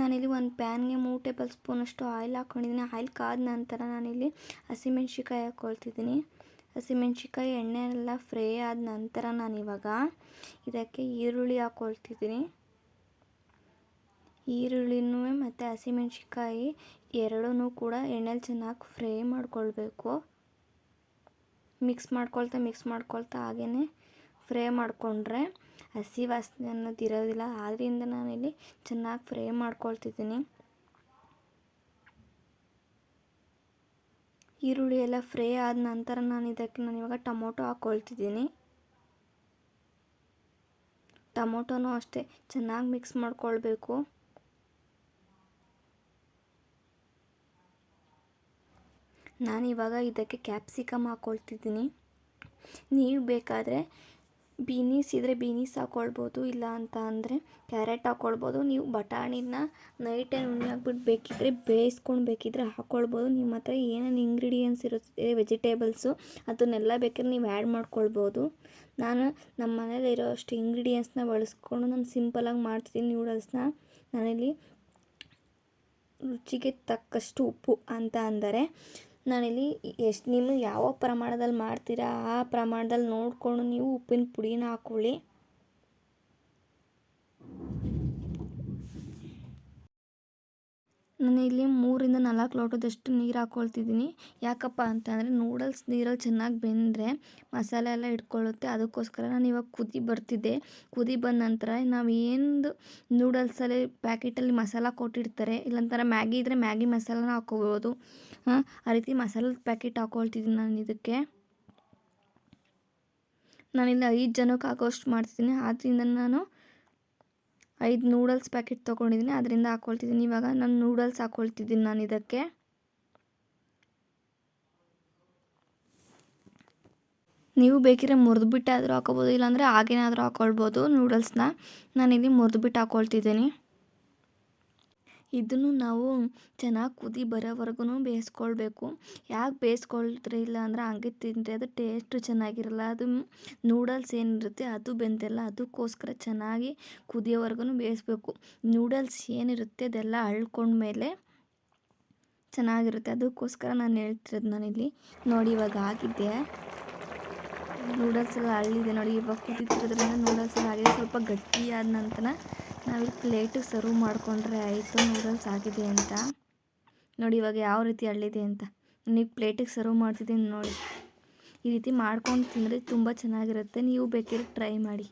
ನಾನಿಲ್ಲಿ ಒಂದು ಪ್ಯಾನ್ಗೆ ಮೂರು ಟೇಬಲ್ ಸ್ಪೂನಷ್ಟು ಆಯಿಲ್ ಹಾಕ್ಕೊಂಡಿದ್ದೀನಿ. ಆಯಿಲ್ ಕಾದ ನಂತರ ನಾನಿಲ್ಲಿ ಹಸಿಮೆಣ್ಸಿಕಾಯಿ ಹಾಕ್ಕೊಳ್ತಿದ್ದೀನಿ. ಹಸಿಮೆಣ್ಸಿಕಾಯಿ ಎಣ್ಣೆ ಎಲ್ಲ ಫ್ರೈ ಆದ ನಂತರ ನಾನಿವಾಗ ಇದಕ್ಕೆ ಈರುಳ್ಳಿ ಹಾಕ್ಕೊಳ್ತಿದ್ದೀನಿ. ಈರುಳ್ಳಿನೂ ಮತ್ತು ಹಸಿಮೆಣ್ಸಿಕಾಯಿ ಎರಡೂ ಕೂಡ ಎಣ್ಣೆಲಿ ಚೆನ್ನಾಗಿ ಫ್ರೈ ಮಾಡ್ಕೊಳ್ಬೇಕು. ಮಿಕ್ಸ್ ಮಾಡ್ಕೊಳ್ತಾ ಮಿಕ್ಸ್ ಮಾಡ್ಕೊಳ್ತಾ ಹಾಗೇ ಫ್ರೈ ಮಾಡಿಕೊಂಡ್ರೆ ಹಸಿ ವಾಸನೆ ಅನ್ನೋದು ಇರೋದಿಲ್ಲ. ಆದ್ದರಿಂದ ನಾನಿಲ್ಲಿ ಚೆನ್ನಾಗಿ ಫ್ರೈ ಮಾಡ್ಕೊಳ್ತಿದ್ದೀನಿ. ಈರುಳ್ಳಿ ಎಲ್ಲ ಫ್ರೈ ಆದ ನಂತರ ನಾನು ಇದಕ್ಕೆ ನಾನು ಇವಾಗ ಟೊಮೊಟೊ ಹಾಕ್ಕೊಳ್ತಿದ್ದೀನಿ ಟೊಮೊಟೊನೂ ಅಷ್ಟೇ ಚೆನ್ನಾಗಿ ಮಿಕ್ಸ್ ಮಾಡ್ಕೊಳ್ಬೇಕು. ನಾನಿವಾಗ ಇದಕ್ಕೆ ಕ್ಯಾಪ್ಸಿಕಮ್ ಹಾಕ್ಕೊಳ್ತಿದ್ದೀನಿ ನೀವು ಬೇಕಾದರೆ ಬೀನೀಸ್ ಇದ್ದರೆ ಬೀನೀಸ್ ಹಾಕ್ಕೊಳ್ಬೋದು ಇಲ್ಲ ಅಂತ ಅಂದರೆ ಕ್ಯಾರೆಟ್ ಹಾಕ್ಕೊಳ್ಬೋದು ನೀವು ಬಟಾಣಿನ ನೈಟೇ ನುಣ್ಣೆ ಹಾಕ್ಬಿಟ್ಟು ಬೇಕಿದ್ದರೆ ಬೇಯಿಸ್ಕೊಂಡು ಬೇಕಿದ್ದರೆ ಹಾಕ್ಕೊಳ್ಬೋದು ನಿಮ್ಮ ಹತ್ರ ಏನೇನು ಇಂಗ್ರೀಡಿಯೆಂಟ್ಸ್ ಇರುತ್ತೆ ವೆಜಿಟೇಬಲ್ಸು ಅದನ್ನೆಲ್ಲ ಬೇಕಾದ್ರೆ ನೀವು ಆ್ಯಡ್ ಮಾಡ್ಕೊಳ್ಬೋದು. ನಾನು ನಮ್ಮ ಮನೇಲಿ ಇರೋ ಅಷ್ಟು ಇಂಗ್ರೀಡಿಯೆಂಟ್ಸ್ನ ಬಳಸ್ಕೊಂಡು ನಾನು ಸಿಂಪಲಾಗಿ ಮಾಡ್ತೀನಿ ನೂಡಲ್ಸ್ನ ನಾನಿಲ್ಲಿ ರುಚಿಗೆ ತಕ್ಕಷ್ಟು ಉಪ್ಪು ಅಂತ ಅಂದರೆ ನಾನಿಲ್ಲಿ ಎಷ್ಟು ನಿಮಗೆ ಯಾವ ಪ್ರಮಾಣದಲ್ಲಿ ಮಾಡ್ತೀರಾ ಆ ಪ್ರಮಾಣದಲ್ಲಿ ನೋಡಿಕೊಂಡು ನೀವು ಉಪ್ಪಿನ ಪುಡಿನ ಹಾಕ್ಕೊಳ್ಳಿ ನಾನು ಇಲ್ಲಿ ಮೂರಿಂದ ನಾಲ್ಕು ಲೋಟದಷ್ಟು ನೀರು ಹಾಕ್ಕೊಳ್ತಿದ್ದೀನಿ ಯಾಕಪ್ಪ ಅಂತಂದರೆ ನೂಡಲ್ಸ್ ನೀರಲ್ಲಿ ಚೆನ್ನಾಗಿ ಬೆಂದರೆ ಮಸಾಲೆ ಎಲ್ಲ ಇಟ್ಕೊಳ್ಳುತ್ತೆ. ಅದಕ್ಕೋಸ್ಕರ ನಾನು ಇವಾಗ ಕುದಿ ಬರ್ತಿದ್ದೆ. ಕುದಿ ಬಂದ ನಂತರ ನಾವು ಏನು ನೂಡಲ್ಸಲ್ಲಿ ಪ್ಯಾಕೆಟಲ್ಲಿ ಮಸಾಲ ಕೊಟ್ಟಿರ್ತಾರೆ ಇಲ್ಲಂತಾರೆ ಮ್ಯಾಗಿ ಇದ್ದರೆ ಮ್ಯಾಗಿ ಮಸಾಲನ ಹಾಕ್ಕೋಬೋದು ಹಾಂ, ಆ ರೀತಿ ಮಸಾಲದ ಪ್ಯಾಕೆಟ್ ಹಾಕ್ಕೊಳ್ತಿದ್ದೀನಿ ನಾನು ಇದಕ್ಕೆ. ನಾನಿಲ್ಲಿ ಐದು ಜನಕ್ಕೆ ಆಗೋಷ್ಟು ಮಾಡ್ತಿದ್ದೀನಿ. ಆದ್ದರಿಂದ ನಾನು ಐದು ನೂಡಲ್ಸ್ ಪ್ಯಾಕೆಟ್ ತೊಗೊಂಡಿದ್ದೀನಿ, ಅದರಿಂದ ಹಾಕ್ಕೊಳ್ತಿದ್ದೀನಿ ಇವಾಗ ನಾನು ನೂಡಲ್ಸ್ ಹಾಕ್ಕೊಳ್ತಿದ್ದೀನಿ ನಾನು ಇದಕ್ಕೆ. ನೀವು ಬೇಕಿದ್ರೆ ಮುರಿದ್ಬಿಟ್ಟಾದರೂ ಹಾಕೋಬೋದು, ಇಲ್ಲಾಂದರೆ ಹಾಗೇನಾದರೂ ಹಾಕ್ಕೊಳ್ಬೋದು ನೂಡಲ್ಸ್ನ. ನಾನಿಲ್ಲಿ ಮುರಿದ್ಬಿಟ್ಟು ಹಾಕ್ಕೊಳ್ತಿದ್ದೀನಿ ಇದನ್ನು ನಾವು ಚೆನ್ನಾಗಿ ಕುದಿ ಬರೋವರೆಗೂ ಬೇಯಿಸ್ಕೊಳ್ಬೇಕು. ಯಾಕೆ ಬೇಯಿಸ್ಕೊಳ್ತಾರೆ ಇಲ್ಲ ಅಂದರೆ ಹಂಗೆ ತಿಂದರೆ ಅದು ಟೇಸ್ಟು ಚೆನ್ನಾಗಿರಲ್ಲ, ಅದು ನೂಡಲ್ಸ್ ಏನಿರುತ್ತೆ ಅದು ಬೆಂದಿಲ್ಲ ಅದಕ್ಕೋಸ್ಕರ ಚೆನ್ನಾಗಿ ಕುದಿಯೋವರೆಗೂ ಬೇಯಿಸ್ಬೇಕು. ನೂಡಲ್ಸ್ ಏನಿರುತ್ತೆ ಅದೆಲ್ಲ ಅಳ್ಕೊಂಡ್ಮೇಲೆ ಚೆನ್ನಾಗಿರುತ್ತೆ. ಅದಕ್ಕೋಸ್ಕರ ನಾನು ಹೇಳ್ತಿರೋದು ನಾನಿಲ್ಲಿ. ನೋಡಿ ಇವಾಗ ಆಗಿದೆ ನೂಡಲ್ಸ್ ಎಲ್ಲ ಅಳ್ಳಿದೆ ನೋಡಿ, ಇವಾಗ ಕುದಿತಿರೋದ್ರಿಂದ ನೂಡಲ್ಸ್ ಎಲ್ಲ ಆಗಿದೆ. ಸ್ವಲ್ಪ ಗಟ್ಟಿಯಾದ ನಂತರ ನಾವಿಲ್ಲಿ ಪ್ಲೇಟಿಗೆ ಸರ್ವ್ ಮಾಡಿಕೊಂಡ್ರೆ ಆಯಿತು, ನೂಡಲ್ಸ್ ಆಗಿದೆ ಅಂತ. ನೋಡಿ ಇವಾಗ ಯಾವ ರೀತಿ ಅಳ್ಳಿದೆ ಅಂತ. ನೀವು ಪ್ಲೇಟಿಗೆ ಸರ್ವ್ ಮಾಡ್ತಿದ್ದೀನಿ ನೋಡಿ. ಈ ರೀತಿ ಮಾಡ್ಕೊಂಡು ತಿಂದರೆ ತುಂಬ ಚೆನ್ನಾಗಿರುತ್ತೆ. ನೀವು ಬೇಕಿದ್ರೆ ಟ್ರೈ ಮಾಡಿ.